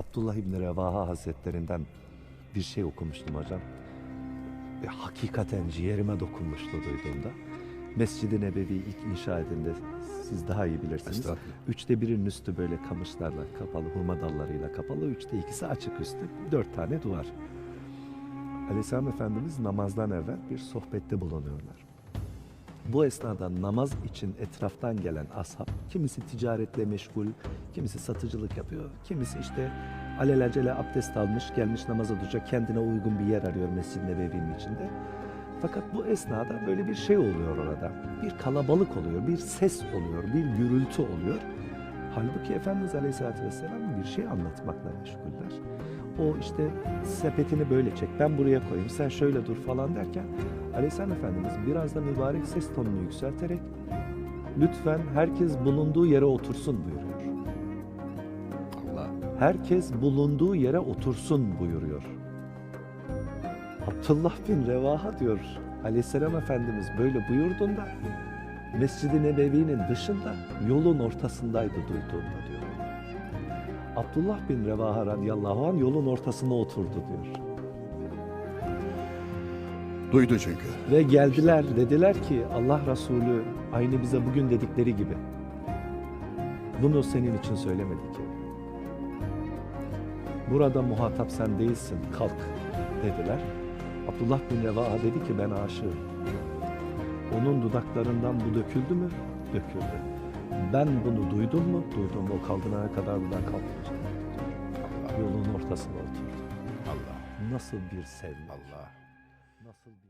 Abdullah İbni Revaha Hazretlerinden bir şey okumuştum hocam. Ve hakikaten ciğerime dokunmuştu duyduğumda. Mescid-i Nebevi ilk inşa edildiğinde siz daha iyi bilirsiniz. Üçte birinin üstü böyle kamışlarla kapalı, hurma dallarıyla kapalı. Üçte ikisi açık üstü. Dört tane duvar. Aleyhisselam Efendimiz namazdan evvel bir sohbette bulunuyorlar. Bu esnada namaz için etraftan gelen ashab, kimisi ticaretle meşgul, kimisi satıcılık yapıyor, kimisi işte alelacele abdest almış, gelmiş namaza duracak, kendine uygun bir yer arıyor Mescid-i Nebevi'nin içinde. Fakat bu esnada böyle bir şey oluyor orada. Bir kalabalık oluyor, bir ses oluyor, bir gürültü oluyor. Halbuki Efendimiz Aleyhisselatü Vesselam bir şey anlatmakla meşguller. O işte sepetini böyle çek, ben buraya koyayım, sen şöyle dur falan derken Aleyhisselam Efendimiz biraz da mübarek ses tonunu yükselterek lütfen herkes bulunduğu yere otursun buyuruyor. Allah. Herkes bulunduğu yere otursun buyuruyor. Abdullah bin Revaha diyor Aleyhisselam Efendimiz böyle buyurduğunda Mescid-i Nebevi'nin dışında yolun ortasındaydı duyduğunda diyor. Abdullah bin Revaha radıyallahu anh yolun ortasına oturdu diyor. Duydu çünkü. Ve geldiler dediler ki Allah Resulü aynı bize bugün dedikleri gibi. Bunu senin için söylemedi ki. Burada muhatap sen değilsin kalk dediler. Abdullah bin Revaha dedi ki ben aşığım. Onun dudaklarından bu döküldü mü? Döküldü. Ben bunu duydum mu? Duydum. O kaldırana kadar buradan kalkmayacak. Yolun ortasına oturdu. Allah. Nasıl bir sevmek. Allah. Nasıl bir